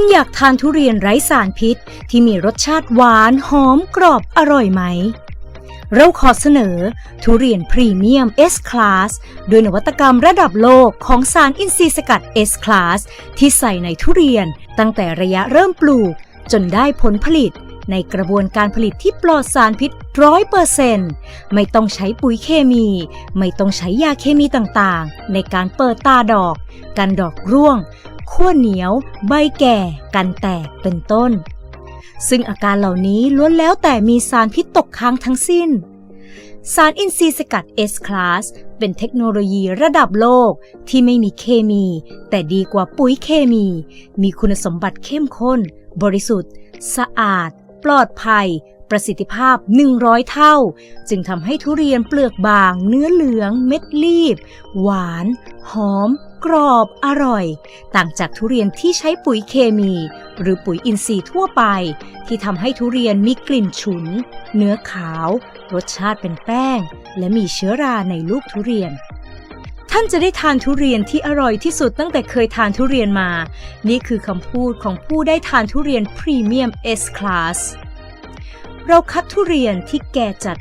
คุณอยากทานทุเรียนไร้สารพิษ ที่มีรสชาติหวานหอมกรอบอร่อยไหม เราขอเสนอ ทุเรียนพรีเมียม S Class ด้วยนวัตกรรมระดับโลกของสารอินทรีย์สกัด S Class ที่ใส่ในทุเรียน ตั้งแต่ระยะเริ่มปลูก จนได้ผลผลิต ในกระบวนการผลิตที่ปลอดสารพิษร้อยเปอร์เซนต์ไม่ต้องใช้ปุ๋ยเคมี ไม่ต้องใช้ยาเคมีต่างๆ ในการเปิดตาดอก กันดอกร่วง ขั้วเหนียว ใบแก่ กันแตกเป็นต้น ซึ่งอาการเหล่านี้ล้วนแล้วแต่มีสารพิษตกค้างทั้งสิ้น สารอินทรีย์สกัด S-Class เป็นเทคโนโลยีระดับโลกที่ไม่มีเคมี แต่ดีกว่าปุ๋ยเคมี มีคุณสมบัติเข้มข้น บริสุทธิ์ สะอาด ปลอดภัย ประสิทธิภาพ 100 เท่า จึงทำให้ทุเรียนเปลือกบาง เนื้อเหลือง เม็ดรีบ หวาน หอม กรอบอร่อย ต่างจากทุเรียนที่ใช้ปุ๋ยเคมี หรือปุ๋ยอินทรีย์ทั่วไป ที่ทำให้ทุเรียนมีกลิ่นฉุน เนื้อขาว รสชาติเป็นแป้ง และมีเชื้อราในลูกทุเรียน ท่านจะได้ทานทุเรียนที่อร่อยที่สุดตั้งแต่เคยทานทุเรียนมา นี่คือคำพูดของผู้ได้ทานทุเรียนพรีเมียม S Class เราคัดทุเรียนที่แก่จัด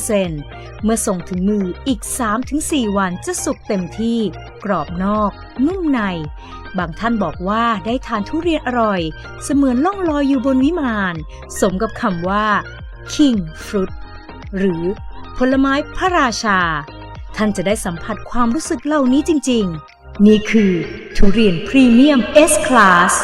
95%เมื่อส่งถึงมืออีก 3-4 วันจะสุกเต็มที่ กรอบนอก นุ่มใน บางท่านบอกว่าได้ทานทุเรียนอร่อย เสมือนล่องลอยอยู่บนวิมาน สมกับคำว่า King Fruit หรือผลไม้พระราชา ท่านจะได้สัมผัสความรู้สึกเหล่านี้จริง ๆ นี่คือทุเรียนพรีเมียม S Class